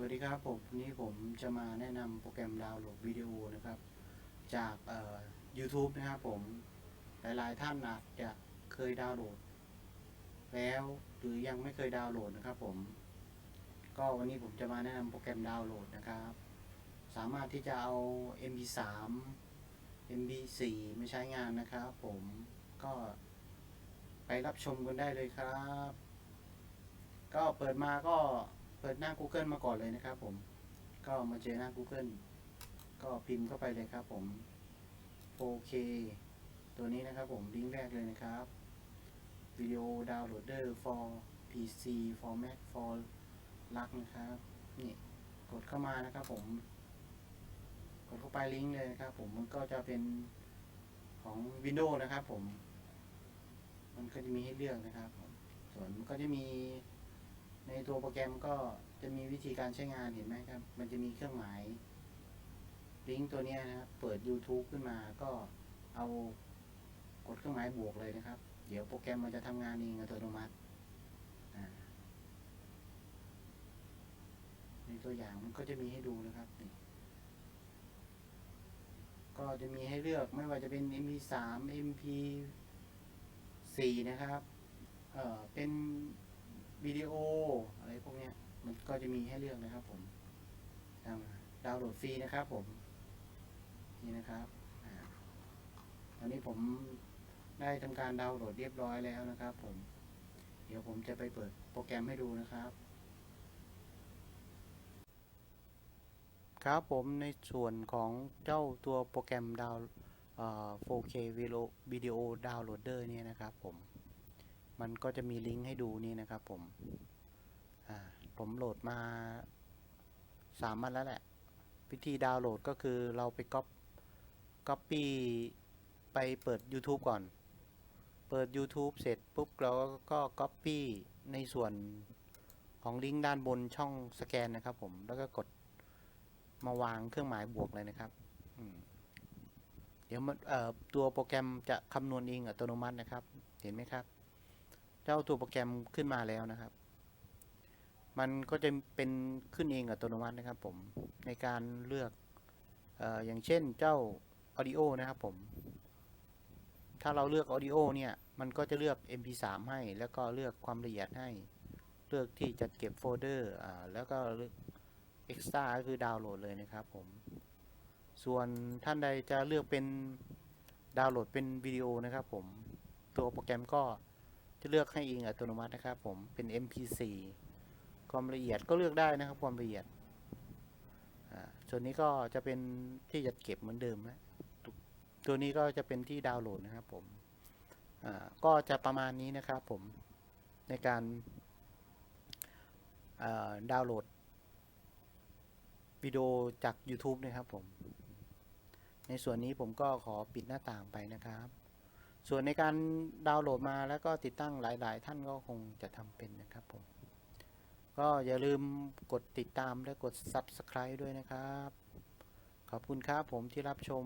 วัสดีครับผมวันนี้ผมจะมาแนะนำโปรแกรมดาวน์โหลดวิดีโอนะครับ จากเอ่อ YouTube นะครับผมหลายๆท่านอาจจะเคยดาวน์โหลด แล้วหรือยังไม่เคยดาวน์โหลดนะครับผม ก็วันนี้ผมจะมาแนะนำโปรแกรมดาวน์โหลดนะครับ สามารถที่จะเอา MP3 MP4 มาใช้งานนะครับผมก็ไปรับชมกันได้เลยครับ ก็เปิดมาก็ เปิดหน้า Google มาก่อนเลยนะครับผม ก็มาเจอหน้า Google ก็พิมพ์เข้าไปเลยครับผม 4K ตัวนี้นะครับผมลิงก์แรกเลยนะครับ Video Downloader for PC for Mac for Mac นะครับนี่กดเข้ามานะครับผม กดเข้าไปลิงก์เลยนะครับผมมันก็จะเป็นของ Windows นะครับผม มันก็จะมีให้เลือกนะครับผมส่วนมันก็จะมี ในตัวโปรแกรมก็จะมีวิธีการใช้งานเห็นไหมครับ มันจะมีเครื่องหมายลิงก์ตัวนี้นะครับ เปิด YouTube ขึ้นมาก็เอากดเครื่องหมายบวกเลยนะครับ เดี๋ยวโปรแกรมมันจะทำงานเองอัตโนมัติในตัวอย่างมันก็จะมีให้ดูนะครับนี่ก็จะมีให้เลือกไม่ว่าจะเป็น MP3 MP4 นะครับ เอ่อ เป็นวิดีโออะไรพวกเนี้ย มัน ก็จะมีให้เลือกนะครับผมดาวดาวน์โหลดฟรีนะครับผม นี่นะครับตอนนี้ผมได้ทำการดาวน์โหลดเรียบร้อยแล้วนะครับ ผม เดี๋ยวผมจะไปเปิดโปรแกรมให้ดูนะครับ ครับผมในส่วนของเจ้าตัวโปรแกรมดาว 4K Video Downloader เนี่ยนะครับผม มันก็จะมีลิงก์ให้ดูนี่นะครับผม ผมโหลดมาสามวันแล้วแหละ วิธีดาวน์โหลดก็คือเราไปก๊อปก๊อปปี้ไปเปิด YouTube ก่อน เปิด YouTube เสร็จปุ๊บเราก็ก๊อปปี้ในส่วนของลิงก์ด้านบนช่องสแกนนะครับผมแล้วก็กดมาวางเครื่องหมายบวกเลยนะครับเดี๋ยวมันตัวโปรแกรมจะคำนวณเองอัตโนมัตินะครับ เห็นไหมครับ เจ้าตัวโปรแกรมขึ้นมาแล้วนะครับ มันก็จะเป็นขึ้นเองอัตโนมัตินะครับผมในการเลือกออย่างเช่นเจ้า Audio นะครับผม ถ้าเราเลือก Audio เนี่ย มันก็จะเลือก MP3 ให้ แล้วก็เลือกความละเอียดให้ เลือกที่จะเก็บโฟลเดอร์แล้วก็เลือก Extra ก็คือดาวน์โหลดเลยนะครับผม ส่วนท่านใดจะเลือกเป็นดาวน์โหลดเป็นวิดีโอนะครับผม ตัวโปรแกรมก็จะเลือกให้เองอัตโนมัตินะครับผม เป็น MP4 ความละเอียดก็เลือกได้นะครับ ความละเอียดส่วนนี้ก็จะเป็นที่จัดเก็บเหมือนเดิมนะตัวนี้ก็จะเป็นที่ดาวน์โหลดนะครับผมก็จะประมาณนี้นะครับผมในการดาวน์โหลดวิดีโอจาก YouTube นะครับผม ในส่วนนี้ผมก็ขอปิดหน้าต่างไปนะครับ ส่วนในการดาวน์โหลดมาแล้วก็ติดตั้งหลาย ๆ ท่านก็คงจะทำเป็นนะครับผม ก็อย่าลืมกดติดตามและกด Subscribe ด้วยนะครับ ขอบคุณครับผมที่รับชม